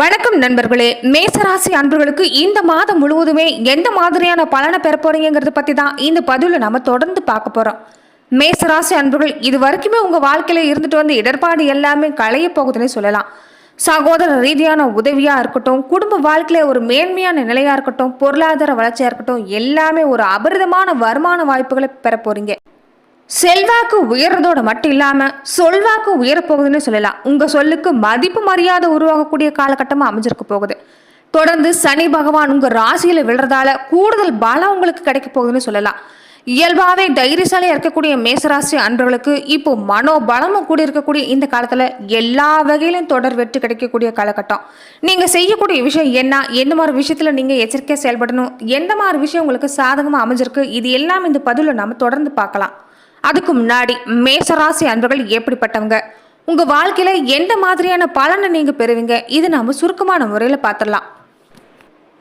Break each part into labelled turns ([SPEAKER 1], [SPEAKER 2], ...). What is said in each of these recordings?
[SPEAKER 1] வணக்கம் நண்பர்களே. மேசராசி அன்பர்களுக்கு இந்த மாதம் முழுவதுமே எந்த மாதிரியான பலனை பெற போறீங்கிறத பத்தி தான் இந்த பதிவில் நம்ம தொடர்ந்து பார்க்க போறோம். மேசராசி அன்பர்கள் இது வரைக்குமே உங்க வாழ்க்கையில இருந்துட்டு வந்த இடர்பாடு எல்லாமே களைய போகுதுன்னு சொல்லலாம். சகோதர ரீதியான உதவியா இருக்கட்டும் குடும்ப வாழ்க்கையில ஒரு மேன்மையான நிலையா இருக்கட்டும் பொருளாதார வளர்ச்சியா இருக்கட்டும் எல்லாமே ஒரு அபரிதமான வருமான வாய்ப்புகளை பெற போறீங்க. செல்வாக்கு உயர்றதோட மட்டும் இல்லாம சொல்வாக்கு உயரப்போகுதுன்னு சொல்லலாம். உங்க சொல்லுக்கு மதிப்பு மரியாதை உருவாகக்கூடிய காலகட்டமா அமைஞ்சிருக்க போகுது. தொடர்ந்து சனி பகவான் உங்க ராசியில விழுறதால கூடுதல் பலம் உங்களுக்கு கிடைக்க போகுதுன்னு சொல்லலாம். இயல்பாவே தைரியசாலியா இருக்கக்கூடிய மேசராசி அன்பர்களுக்கு இப்போ மனோபலமும் கூடி இருக்கக்கூடிய இந்த காலத்துல எல்லா வகையிலும் தொடர் வெற்றி கிடைக்கக்கூடிய காலகட்டம். நீங்க செய்யக்கூடிய விஷயம் என்ன? எந்த மாதிரி விஷயத்துல நீங்க எச்சரிக்கையா செயல்படணும்? எந்த மாதிரி விஷயம் உங்களுக்கு சாதகமா அமைஞ்சிருக்கு? இது எல்லாம் இந்த பதில நாம தொடர்ந்து பார்க்கலாம். அதுக்கு முன்னாடி மேசராசி அன்பர்கள் எப்படிப்பட்டவங்க? உங்க வாழ்க்கையில எந்த மாதிரியான பலனை நீங்க பெறுவீங்க? இது நாம சுருக்கமான முறையில பார்த்துடலாம்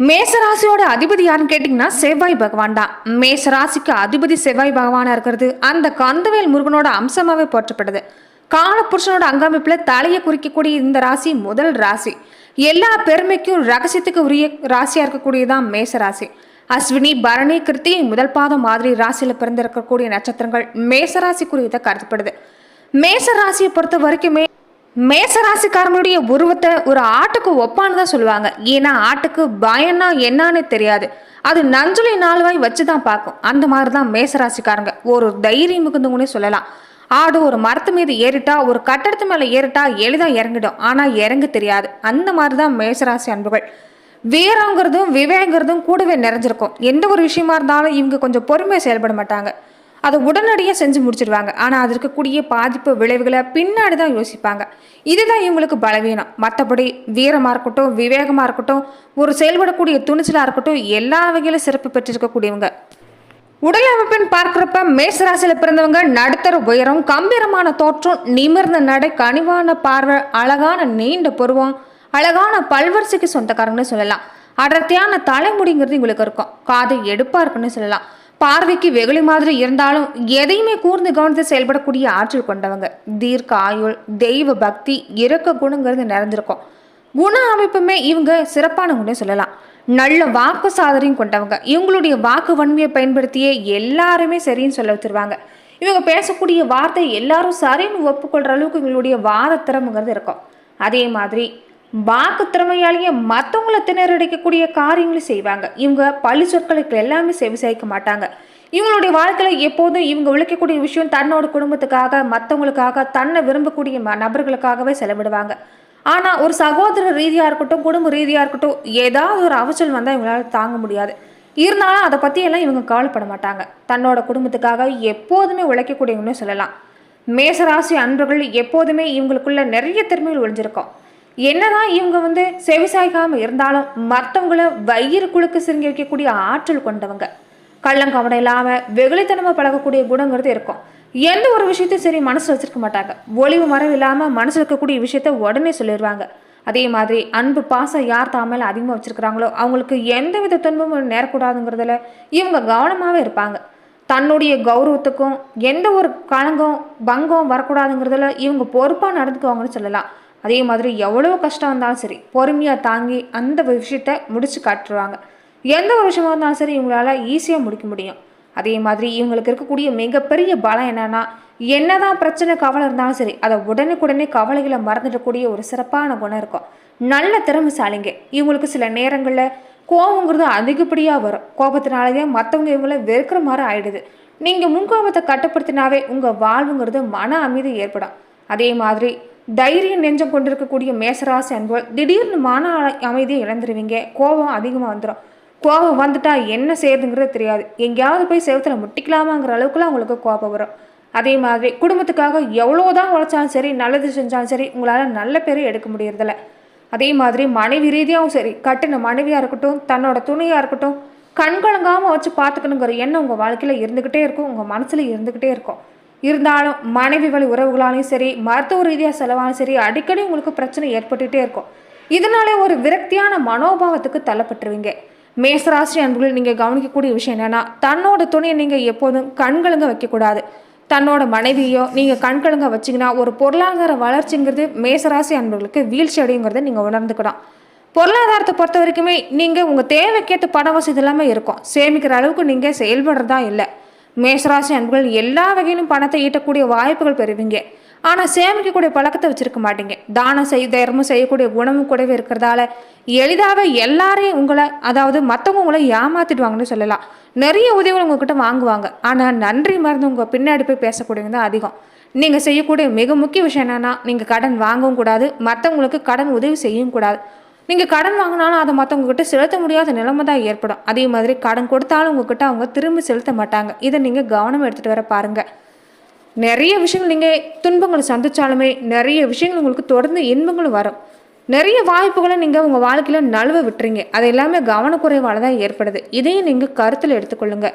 [SPEAKER 1] மேசராசியோட அதிபதி யாருன்னு கேட்டிங்கன்னா செவ்வாய் பகவான் தான். மேசராசிக்கு அதிபதி செவ்வாய் பகவானா இருக்கிறது. அந்த கந்தவேல் முருகனோட அம்சமாவே போற்றப்படுது. காலபுருஷனோட அங்கமைப்புல தலையை குறிக்கக்கூடிய இந்த ராசி முதல் ராசி. எல்லா பெருமைக்கும் ரகசியத்துக்கு உரிய ராசியா இருக்கக்கூடியதான் மேசராசி. அஸ்வினி பரணி கிருத்திகை முதல் பாதம் மாதிரி ராசியில் பிறந்திருக்கக்கூடிய நட்சத்திரங்கள் மேசராசி குறித்த கருதப்படுது. மேச ராசியை பொறுத்த வரைக்குமே மேசராசிக்காரங்களுடைய உருவத்தை ஒரு ஆட்டுக்கு ஒப்பான்னு தான் சொல்லுவாங்க. ஏன்னா ஆட்டுக்கு பயம்னா என்னன்னு தெரியாது. அது நஞ்சுளி நாலுவாய் வச்சு தான் பார்க்கும். அந்த மாதிரி தான் மேசராசிக்காரங்க. ஒரு தைரியம் மிகுந்தவங்கன்னே சொல்லலாம். ஆடு ஒரு மரத்து மீது ஏறிட்டா ஒரு கட்டடத்து மேலே ஏறிட்டா எளிதாக இறங்கிடும். ஆனால் இறங்க தெரியாது. அந்த மாதிரி தான் மேசராசி அன்புகள். வீரங்கிறதும் விவேகங்கிறதும் கூடவே நிறைஞ்சிருக்கும். எந்த ஒரு விஷயமா இருந்தாலும் இவங்க கொஞ்சம் பொறுமையாக செயல்பட மாட்டாங்க. அதை உடனடியாக செஞ்சு முடிச்சிடுவாங்க ஆனால் அது இருக்கக்கூடிய பாதிப்பு விளைவுகளை பின்னாடி தான் யோசிப்பாங்க. இதுதான் இவங்களுக்கு பலவீனம். மற்றபடி வீரமாக இருக்கட்டும் விவேகமாக இருக்கட்டும் ஒரு செயல்படக்கூடிய துணிச்சலாக இருக்கட்டும் எல்லா வகையிலும் சிறப்பு பெற்றிருக்கக்கூடியவங்க. உடல் அமைப்பின் பார்க்குறப்ப மேசராசியில் பிறந்தவங்க நடுத்தர உயரம் கம்பீரமான தோற்றம் நிமிர்ந்த நடை கனிவான பார்வை அழகான நீண்ட பருவம் அழகான பல்வரிசைக்கு சொந்தக்காரங்கன்னு சொல்லலாம். அடர்த்தியான தலைமுடிங்கிறது உங்களுக்கு இருக்கும். காது எடுப்பா இருக்குன்னு சொல்லலாம். பார்வைக்கு வெகுளி மாதிரி இருந்தாலும் எதையுமே கூர்ந்து கவனித்து செயல்படக்கூடிய ஆற்றல் கொண்டவங்க. தீர்க்க ஆயுள் தெய்வ பக்தி இறக்க குணங்கிறது நிறைஞ்சிருக்கும் குண அமைப்புமே இவங்க சிறப்பானவங்கன்னு சொல்லலாம். நல்ல வாக்கு சாதனையும் கொண்டவங்க. இவங்களுடைய வாக்கு வன்மையை பயன்படுத்தியே எல்லாருமே சரின்னு சொல்ல வச்சிருவாங்க. இவங்க பேசக்கூடிய வார்த்தை எல்லாரும் சரின்னு ஒப்புக்கொள்ற அளவுக்கு இவங்களுடைய வாத திறமைங்கிறது இருக்கும். அதே மாதிரி வாக்கு திறமையாலேயே மற்றவங்கள திணறடிக்கக்கூடிய காரியங்களும் செய்வாங்க. இவங்க பழி சொற்களுக்கு எல்லாமே செவி சாய்க்க மாட்டாங்க. இவங்களுடைய வாழ்க்கையில் எப்போதும் இவங்க உழைக்கக்கூடிய விஷயம் தன்னோட குடும்பத்துக்காக மற்றவங்களுக்காக தன்னை விரும்பக்கூடிய ம- நபர்களுக்காகவே செலவிடுவாங்க. ஆனால் ஒரு சகோதர ரீதியாக இருக்கட்டும் குடும்ப ரீதியாக இருக்கட்டும் ஏதாவது ஒரு அவசல் வந்தால் இவங்களால தாங்க முடியாது. இருந்தாலும் அதை பற்றியெல்லாம் இவங்க கவலைப்பட மாட்டாங்க. தன்னோட குடும்பத்துக்காக எப்போதுமே உழைக்கக்கூடியவங்கன்னு சொல்லலாம். மேசராசி அன்பர்கள் எப்போதுமே இவங்களுக்குள்ள நிறைய திறமைகள் ஒழிஞ்சிருக்கோம் என்னதான் இவங்க வந்து செவிசாய்க்காமல் இருந்தாலும் மற்றவங்கள வயிறு குழுக்கு சிறுங்கி வைக்கக்கூடிய ஆற்றல் கொண்டவங்க. கள்ளங்கவனம் இல்லாமல் வெகுளித்தனமாக பழகக்கூடிய குணங்கிறது இருக்கும். எந்த ஒரு விஷயத்தையும் சரி மனசில் வச்சிருக்க மாட்டாங்க. ஒளிவு மரம் இல்லாமல் மனசில் இருக்கக்கூடிய விஷயத்த உடனே சொல்லிடுவாங்க அதே மாதிரி அன்பு பாசம் யார் தான் மேலே அதிகமாக வச்சுருக்கிறாங்களோ அவங்களுக்கு எந்த வித துன்பமும் நேரக்கூடாதுங்கிறதுல இவங்க கவனமாகவே இருப்பாங்க. தன்னுடைய கௌரவத்துக்கும் எந்த ஒரு களங்கம் பங்கம் வரக்கூடாதுங்கிறதுல இவங்க பொறுப்பாக நடந்துக்குவாங்கன்னு சொல்லலாம். அதே மாதிரி எவ்வளோ கஷ்டம் வந்தாலும் சரி பொறுமையாக தாங்கி அந்த விஷயத்த முடிச்சு காட்டுருவாங்க எந்த ஒரு விஷயமா இருந்தாலும் சரி இவங்களால ஈஸியாக முடிக்க முடியும். அதே மாதிரி இவங்களுக்கு இருக்கக்கூடிய மிகப்பெரிய பலம் என்னன்னா என்னதான் பிரச்சனை கவலை இருந்தாலும் சரி அதை உடனுக்குடனே கவலைகளை மறந்துடக்கூடிய ஒரு சிறப்பான குணம் இருக்கும். நல்ல திறமைசாலிங்க. இவங்களுக்கு சில நேரங்களில் கோபங்கிறது அதிகப்படியாக வரும். கோபத்தினாலேயே மற்றவங்க இவங்கள வெறுக்கிற மாதிரி ஆயிடுது. நீங்கள் முன்கோபத்தை கட்டுப்படுத்தினாவே உங்கள் வாழ்வுங்கிறது மன அமைதி ஏற்படும். அதே மாதிரி தைரியம் நெஞ்சம் கொண்டிருக்கக்கூடிய மேசராசி அன்புகள் திடீர்னு மன அமைதியை இழந்துருவீங்க. கோபம் அதிகமாக வந்துடும் கோபம் வந்துட்டா என்ன செய்யறதுங்கிறது தெரியாது. எங்கேயாவது போய் செவத்தில் முட்டிக்கலாமாங்கிற அளவுக்குலாம் உங்களுக்கு கோபம் வரும். அதே மாதிரி குடும்பத்துக்காக எவ்வளோ தான் உழைச்சாலும் சரி நல்லது செஞ்சாலும் சரி உங்களால் நல்ல பேரை எடுக்க முடியறதில்ல. அதே மாதிரி மனைவி ரீதியாகவும் சரி கட்டின மனைவியாக இருக்கட்டும் தன்னோட துணையாக இருக்கட்டும் கண்கலங்காமல் வச்சு பார்த்துக்கணுங்கிற எண்ணம் உங்கள் வாழ்க்கையில் இருந்துக்கிட்டே இருக்கும் உங்கள் மனசில் இருந்துக்கிட்டே இருக்கும். இருந்தாலும் மனைவி வழி உறவுகளாலையும் சரி மருத்துவ ரீதியாக செலவாலும் சரி அடிக்கடி உங்களுக்கு பிரச்சனை ஏற்பட்டுகிட்டே இருக்கும். இதனாலே ஒரு விரக்தியான மனோபாவத்துக்கு தள்ளப்பட்டுருவீங்க. மேசராசி அன்புகள் நீங்கள் கவனிக்கக்கூடிய விஷயம் என்னென்னா தன்னோட துணியை நீங்கள் எப்போதும் கண்கலங்க வைக்கக்கூடாது. தன்னோட மனைவியோ நீங்கள் கண்கலங்க வச்சிங்கன்னா ஒரு பொருளாதார வளர்ச்சிங்கிறது மேசராசி அன்பர்களுக்கு வீழ்ச்சி அடையுங்கிறத நீங்கள் உணர்ந்துக்கலாம் பொருளாதாரத்தை பொறுத்த வரைக்குமே நீங்கள் உங்கள் தேவைக்கேற்ற பண வசதி எல்லாமே இருக்கும். சேமிக்கிற அளவுக்கு நீங்கள் செயல்படுறதா இல்லை. மேஷராசி அன்புகள் எல்லா வகையிலும் பணத்தை ஈட்டக்கூடிய வாய்ப்புகள் பெறுவீங்க. ஆனால் சேமிக்கக்கூடிய பழக்கத்தை வச்சிருக்க மாட்டீங்க. தானம் செய் தர்மம் செய்யக்கூடிய குணமும் கூடவே இருக்கிறதால எளிதாகவே எல்லாரையும் உங்களை அதாவது மற்றவங்க உங்களை ஏமாத்திடுவாங்கன்னு சொல்லலாம். நிறைய உதவிகள் உங்ககிட்ட வாங்குவாங்க. ஆனால் நன்றி மறந்து உங்கள் பின்னாடி போய் பேசக்கூடியவங்க தான் அதிகம். நீங்கள் செய்யக்கூடிய மிக முக்கிய விஷயம் என்னென்னா நீங்கள் கடன் வாங்கவும் கூடாது. மற்றவங்களுக்கு கடன் உதவி செய்யவும் கூடாது. நீங்கள் கடன் வாங்கினாலும் அதை மற்றவங்கக்கிட்ட செலுத்த முடியாத நிலைமை தான் ஏற்படும். அதே மாதிரி கடன் கொடுத்தாலும் உங்ககிட்ட அவங்க திரும்பி செலுத்த மாட்டாங்க. இதை நீங்கள் கவனம் எடுத்துகிட்டு வர பாருங்கள் நிறைய விஷயங்கள் நீங்கள் துன்பங்களை சந்தித்தாலுமே நிறைய விஷயங்கள் உங்களுக்கு தொடர்ந்து இன்பங்களும் வரும். நிறைய வாய்ப்புகளை நீங்கள் உங்கள் வாழ்க்கையில் நழுவ விட்டுறீங்க. அது எல்லாமே கவனக்குறைவால் தான் ஏற்படுது. இதையும் நீங்கள் கருத்தில் எடுத்துக்கொள்ளுங்க.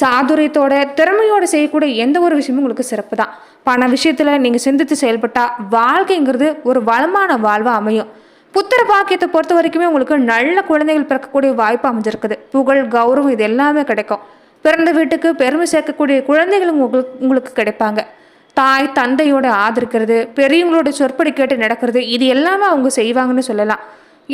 [SPEAKER 1] சாதுரியத்தோட திறமையோடு செய்யக்கூடிய எந்த ஒரு விஷயமும் உங்களுக்கு சிறப்பு தான் பண விஷயத்தில் நீங்கள் சிந்தித்து செயல்பட்டால் வாழ்க்கைங்கிறது ஒரு வளமான வாழ்வாக அமையும். புத்திர பாக்கியத்தை பொறுத்த வரைக்குமே உங்களுக்கு நல்ல குழந்தைகள் பிறக்கக்கூடிய வாய்ப்பு அமைஞ்சிருக்குது. புகழ் கௌரவம் இது எல்லாமே கிடைக்கும். பிறந்த வீட்டுக்கு பெருமை சேர்க்கக்கூடிய குழந்தைகள் உங்களுக்கு உங்களுக்கு கிடைப்பாங்க. தாய் தந்தையோட ஆதரிக்கிறது பெரியவங்களோட சொற்படி கேட்டு நடக்கிறது இது எல்லாமே அவங்க செய்வாங்கன்னு சொல்லலாம்.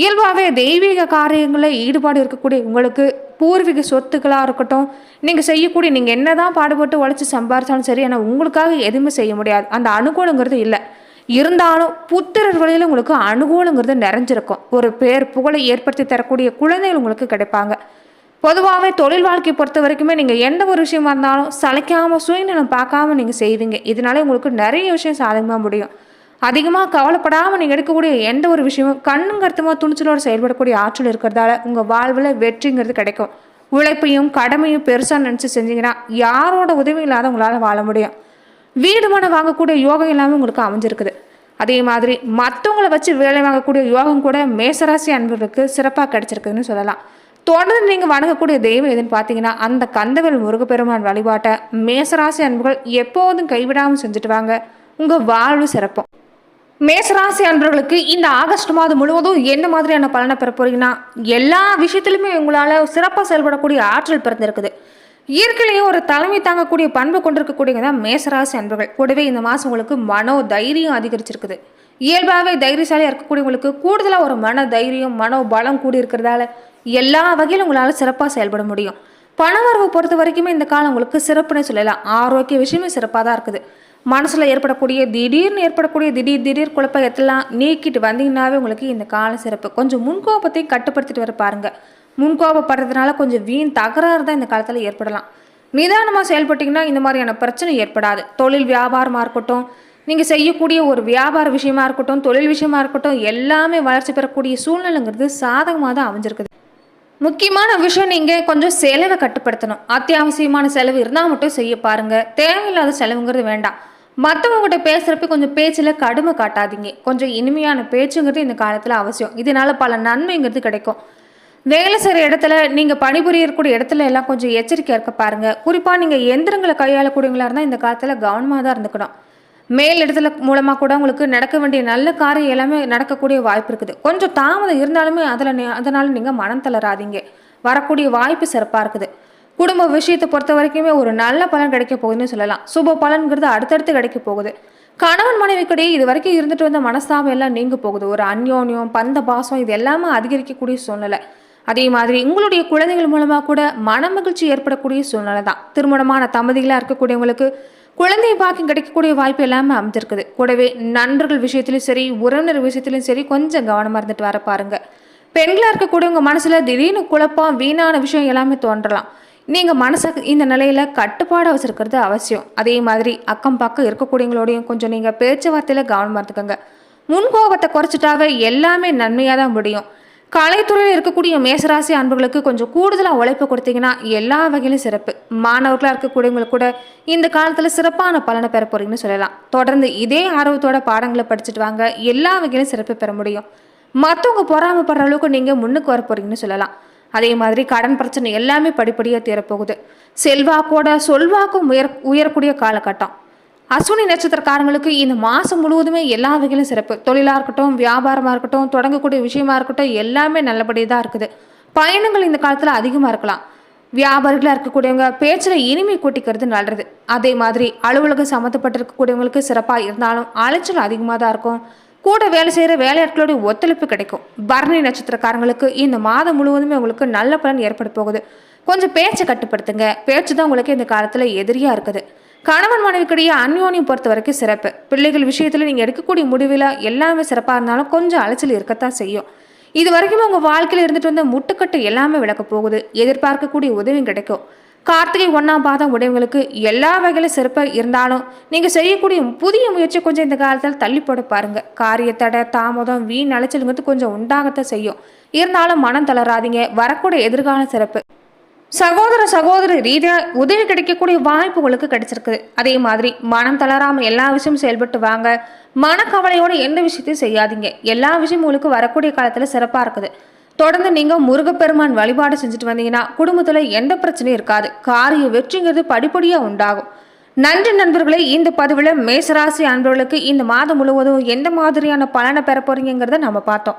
[SPEAKER 1] இயல்பாகவே தெய்வீக காரியங்களில் ஈடுபாடு இருக்கக்கூடிய உங்களுக்கு பூர்வீக சொத்துக்களாக இருக்கட்டும் நீங்கள் செய்யக்கூடிய நீங்கள் என்ன தான் பாடுபட்டு உழைச்சி சம்பாரிச்சாலும் சரி ஆனால் உங்களுக்காக எதுவுமே செய்ய முடியாது. அந்த அனுகூலங்கிறது இல்லை. இருந்தாலும் புத்திரர் வழியில் உங்களுக்கு அனுகூலங்கிறது நிறைஞ்சிருக்கும். ஒரு பேர் புகழை ஏற்படுத்தி தரக்கூடிய குழந்தைகள் உங்களுக்கு கிடைப்பாங்க. பொதுவாகவே தொழில் வாழ்க்கையை பொறுத்த வரைக்குமே நீங்கள் எந்த ஒரு விஷயமா இருந்தாலும் சளைக்காமல் சுயநலம் பார்க்காம நீங்கள் செய்வீங்க. இதனால உங்களுக்கு நிறைய விஷயம் சாதகமாக முடியும். அதிகமாக கவலைப்படாமல் நீங்கள் எடுக்கக்கூடிய எந்த ஒரு விஷயமும் கண்ணும் கருத்துமாக துணிச்சலோடு செயல்படக்கூடிய ஆற்றல் இருக்கிறதால உங்கள் வாழ்வில் வெற்றிங்கிறது கிடைக்கும். உழைப்பையும் கடமையும் பெருசாக நினச்சி செஞ்சீங்கன்னா யாரோட உதவி இல்லாத உங்களால் வாழ முடியும். வீடு மனை வாங்கக்கூடிய யோகம் எல்லாமே உங்களுக்கு அமைஞ்சிருக்குது. அதே மாதிரி மற்றவங்களை வச்சு வேலை வாங்கக்கூடிய யோகம் கூட மேசராசி அன்பர்களுக்கு சிறப்பாக கிடைச்சிருக்குதுன்னு சொல்லலாம். தொடர்ந்து நீங்கள் வணங்கக்கூடிய தெய்வம் எதுன்னு பார்த்தீங்கன்னா அந்த கந்தவேல் முருகப்பெருமான் வழிபாட்டை மேசராசி அன்புகள் எப்போதும் கைவிடாமல் செஞ்சுட்டு வாங்க. உங்கள் வாழ்வு சிறப்பும். மேசராசி அன்பர்களுக்கு இந்த ஆகஸ்ட் மாதம் முழுவதும் என்ன மாதிரியான பலனை பெற போறீங்கன்னா எல்லா விஷயத்திலுமே உங்களால் சிறப்பாக செயல்படக்கூடிய ஆற்றல் பிறந்திருக்குது. இயற்கையிலேயே ஒரு தலைமை தாங்கக்கூடிய பண்பு கொண்டிருக்கக்கூடியவங்க தான் மேசராசி அன்பர்கள். கூடவே இந்த மாதம் உங்களுக்கு மனோ தைரியம் அதிகரிச்சிருக்குது. இயல்பாகவே தைரியசாலியாக இருக்கக்கூடியவங்களுக்கு கூடுதலாக ஒரு மன தைரியம் மனோ பலம் கூடி இருக்கிறதால எல்லா வகையிலும் உங்களால் சிறப்பாக செயல்பட முடியும். பணவரவு பொறுத்த வரைக்குமே இந்த காலம் உங்களுக்கு சிறப்புன்னு சொல்லலாம். ஆரோக்கிய விஷயமே சிறப்பாக தான் இருக்குது. மனசில் ஏற்படக்கூடிய திடீர்னு ஏற்படக்கூடிய திடீர் திடீர் குழப்பத்தெல்லாம் நீக்கிட்டு வந்தீங்கன்னாவே உங்களுக்கு இந்த காலம் சிறப்பு. கொஞ்சம் முன்கோபத்தை கட்டுப்படுத்திட்டு வர பாருங்கள் முன்கோபப்படுறதுனால கொஞ்சம் வீண் தகராறு தான் இந்த காலத்தில் ஏற்படலாம். நிதானமாக செயல்பட்டிங்கன்னா இந்த மாதிரியான பிரச்சனை ஏற்படாது. தொழில் வியாபாரமாக இருக்கட்டும் நீங்கள் செய்யக்கூடிய ஒரு வியாபார விஷயமா இருக்கட்டும் தொழில் விஷயமா இருக்கட்டும் எல்லாமே வளர்ச்சி பெறக்கூடிய சூழ்நிலைங்கிறது சாதகமாக தான் அமைஞ்சிருக்குது. முக்கியமான விஷயம் நீங்கள் கொஞ்சம் செலவை கட்டுப்படுத்தணும். அத்தியாவசியமான செலவு இருந்தால் மட்டும் செய்ய பாருங்கள் தேவையில்லாத செலவுங்கிறது வேண்டாம். மற்றவங்ககிட்ட பேசுகிறப்ப கொஞ்சம் பேச்சில் கடுமை காட்டாதீங்க. கொஞ்சம் இனிமையான பேச்சுங்கிறது இந்த காலத்தில் அவசியம். இதனால் பல நன்மைங்கிறது கிடைக்கும். வேலை செய்கிற இடத்துல நீங்கள் பணிபுரியக்கூடிய இடத்துல எல்லாம் கொஞ்சம் எச்சரிக்கையாக இருக்க பாருங்கள் குறிப்பாக நீங்கள் எந்திரங்களை கையாளக்கூடியவங்களா இருந்தால் இந்த காலத்தில் கவனமாக தான் இருந்துக்கணும். மேல் இடத்துல மூலமாக கூட உங்களுக்கு நடக்க வேண்டிய நல்ல காரியம் எல்லாமே நடக்கக்கூடிய வாய்ப்பு இருக்குது. கொஞ்சம் தாமதம் இருந்தாலுமே அதில் அதனால் நீங்கள் மனம் தளராதீங்க. வரக்கூடிய வாய்ப்பு சிறப்பாக இருக்குது. குடும்ப விஷயத்தை பொறுத்த வரைக்குமே ஒரு நல்ல பலன் கிடைக்க போகுதுன்னு சொல்லலாம். சுப பலன்கிறது அடுத்தடுத்து கிடைக்க போகுது. கணவன் மனைவிக்கிடையே இது வரைக்கும் இருந்துட்டு வந்த மனஸ்தாபம் எல்லாம் நீங்க போகுது. ஒரு அந்யோன்யம் பந்த பாசம் இது எல்லாமே அதிகரிக்கக்கூடிய சூழ்நிலை. அதே மாதிரி உங்களுடைய குழந்தைகள் மூலமாக கூட மன மகிழ்ச்சி ஏற்படக்கூடிய சூழ்நிலை தான். திருமணமான தம்பதிகளாக இருக்கக்கூடியவங்களுக்கு குழந்தை பாக்கியம் கிடைக்கக்கூடிய வாய்ப்பு எல்லாமே அமைஞ்சிருக்குது. கூடவே நண்பர்கள் விஷயத்திலும் சரி உறவினர் விஷயத்திலும் சரி கொஞ்சம் கவனமாக இருந்துட்டு வர பாருங்க. பெண்களாக இருக்கக்கூடியவங்க மனசில் திடீர்னு குழப்பம் வீணான விஷயம் எல்லாமே தோன்றலாம். நீங்கள் மனசை இந்த நிலையில் கட்டுப்பாடாக வச்சுருக்கிறது அவசியம். அதே மாதிரி அக்கம் பக்கம் இருக்கக்கூடியவங்களோடையும் கொஞ்சம் நீங்கள் பேச்சுவார்த்தையில் கவனமாக இருந்துக்கோங்க. முன்கோபத்தை குறைச்சிட்டாவே எல்லாமே நன்மையாக தான் முடியும். கலைத்துறையில் இருக்கக்கூடிய மேசராசி அன்புகளுக்கு கொஞ்சம் கூடுதலாக உழைப்பு கொடுத்தீங்கன்னா எல்லா வகையிலும் சிறப்பு. மாணவர்களாக இருக்கக்கூடியவங்களுக்கு கூட இந்த காலத்தில் சிறப்பான பலனை பெற போகிறீங்கன்னு சொல்லலாம். தொடர்ந்து இதே ஆர்வத்தோட பாடங்களை படிச்சுட்டு வாங்க. எல்லா வகையிலும் சிறப்பு பெற முடியும். மற்றவங்க பொறாமப்படுற அளவுக்கு நீங்கள் முன்னுக்கு வர போகிறீங்கன்னு சொல்லலாம். அதே மாதிரி கடன் பிரச்சனை எல்லாமே படிப்படியாக தீரப்போகுது. செல்வாக்கோட சொல்வாக்கும் உயர் உயரக்கூடிய காலகட்டம். அஸ்வினி நட்சத்திரக்காரங்களுக்கு இந்த மாதம் முழுவதுமே எல்லா வகையிலும் சிறப்பு. தொழிலாக இருக்கட்டும் வியாபாரமாக இருக்கட்டும் தொடங்கக்கூடிய விஷயமா இருக்கட்டும் எல்லாமே நல்லபடியாக தான் இருக்குது. பயணங்கள் இந்த காலத்தில் அதிகமாக இருக்கலாம். வியாபாரிகளாக இருக்கக்கூடியவங்க பேச்சில் இனிமை கூட்டிக்கிறது நல்லது. அதே மாதிரி அலுவலகம் சம்மந்தப்பட்டிருக்கக்கூடியவங்களுக்கு சிறப்பாக இருந்தாலும் அலைச்சல் அதிகமாக தான் இருக்கும். கூட வேலை செய்கிற வேலையாட்களுடைய ஒத்துழைப்பு கிடைக்கும். பரணி நட்சத்திரக்காரங்களுக்கு இந்த மாதம் முழுவதுமே உங்களுக்கு நல்ல பலன் ஏற்பட போகுது. கொஞ்சம் பேச்சை கட்டுப்படுத்துங்க. பேச்சு தான் உங்களுக்கு இந்த காலத்தில் எதிரியாக இருக்குது. கணவன் மனைவிக்கிடையே அந்யோன்யம் பொறுத்த வரைக்கும் சிறப்பு. பிள்ளைகள் விஷயத்தில் நீங்கள் எடுக்கக்கூடிய முடிவில் எல்லாமே சிறப்பாக இருந்தாலும் கொஞ்சம் அலைச்சல் இருக்கத்தான் செய்யும். இது வரைக்கும் உங்கள் வாழ்க்கையில் இருந்துட்டு வந்த முட்டுக்கட்டு எல்லாமே விளக்க போகுது. எதிர்பார்க்கக்கூடிய உதவியும் கிடைக்கும். கார்த்திகை ஒன்றாம் பாதம் உடையவங்களுக்கு எல்லா வகையிலும் சிறப்பாக இருந்தாலும் நீங்கள் செய்யக்கூடிய புதிய முயற்சி கொஞ்சம் இந்த காலத்தில் தள்ளி போட பாருங்கள் காரியத்தடை தாமதம் வீண் அலைச்சலுங்கிறது கொஞ்சம் உண்டாகத்தான் செய்யும். இருந்தாலும் மனம் தளராதீங்க. வரக்கூடிய எதிர்கால சிறப்பு. சகோதர சகோதரி ரீதியாக உதவி கிடைக்கக்கூடிய வாய்ப்பு உங்களுக்கு கிடைச்சிருக்குது அதே மாதிரி மனம் தளராமல் எல்லா விஷயமும் செயல்பட்டு வாங்க. மனக்கவலையோடு எந்த விஷயத்தையும் செய்யாதீங்க. எல்லா விஷயமும் உங்களுக்கு வரக்கூடிய காலத்தில் சிறப்பாக இருக்குது. தொடர்ந்து நீங்கள் முருகப்பெருமான் வழிபாடு செஞ்சுட்டு வந்தீங்கன்னா குடும்பத்தில் எந்த பிரச்சனையும் இருக்காது. காரிய வெற்றிங்கிறது படிப்படியாக உண்டாகும். நன்றி நண்பர்களே இந்த பதிவில் மேசராசி அன்பர்களுக்கு இந்த மாதம் முழுவதும் எந்த மாதிரியான பலனை பெற போறீங்கிறத நம்ம பார்த்தோம்.